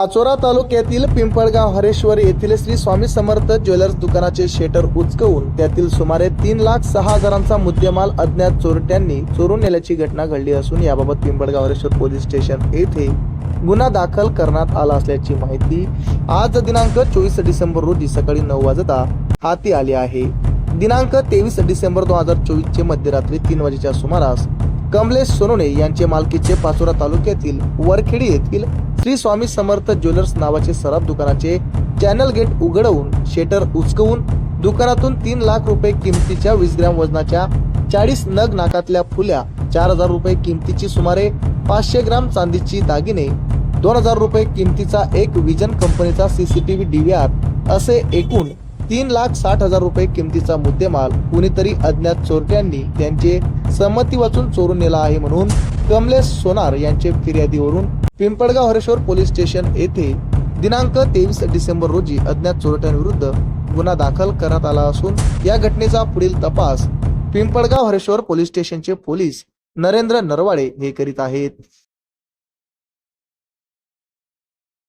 पाचोरा तालुक्यातील पिंपळगाव हरेश्वर येथील श्री स्वामी समर्थ ज्वेलर्स दुकानाचे शेटर उचकवून त्यातील सुमारे तीन लाख सहा हजारांचा मुद्देमाल अज्ञात चोरट्यांनी चोरून नेल्याची घटना घडली असून याबाबत पिंपळगाव हरेश्वर पोलीस स्टेशन येथे गुन्हा दाखल करण्यात आला असल्याची माहिती आज दिनांक चोवीस डिसेंबर रोजी सकाळी नऊ वाजता हाती आली आहे. दिनांक तेवीस डिसेंबर दोन हजार चोवीस चे मध्यरात्री तीन वाजेच्या सुमारास कमलेश सोनोने यांचे मालकीचे पाचोरा तालुक्यातील वरखेडी येथील श्री स्वामी समर्थ ज्वेलर्स नावाचे सराफ दुकानाचे चॅनल गेट उघडवून शेटर उचकवून दुकानातून तीन लाख रुपये किमतीच्या वीस ग्रॅम वजनाच्या चाळीस नग नाकातल्या फुल्या चार हजार रुपये किमतीची सुमारे पाचशे ग्राम चांदीची दागिने दोन हजार रुपये किमतीचा एक विजन कंपनीचा सीसीटीव्ही डीव्हीआर असे एकूण तीन लाख साठ हजार रुपये किमतीचा मुद्देमाल कुणीतरी अज्ञात चोरट्यांनी त्यांचे संमती वाचून चोरून नेला आहे म्हणून कमलेश सोनार यांचे फिर्यादीवरून पिंपळगाव हरेश्वर पोलीस स्टेशन येथे दिनांक तेवीस डिसेंबर रोजी अज्ञात चोरट्यांविरुद्ध गुन्हा दाखल करण्यात आला असून या घटनेचा पुढील तपास पिंपळगाव हरेश्वर पोलीस स्टेशनचे पोलीस नरेंद्र नरवाडे हे करीत आहेत.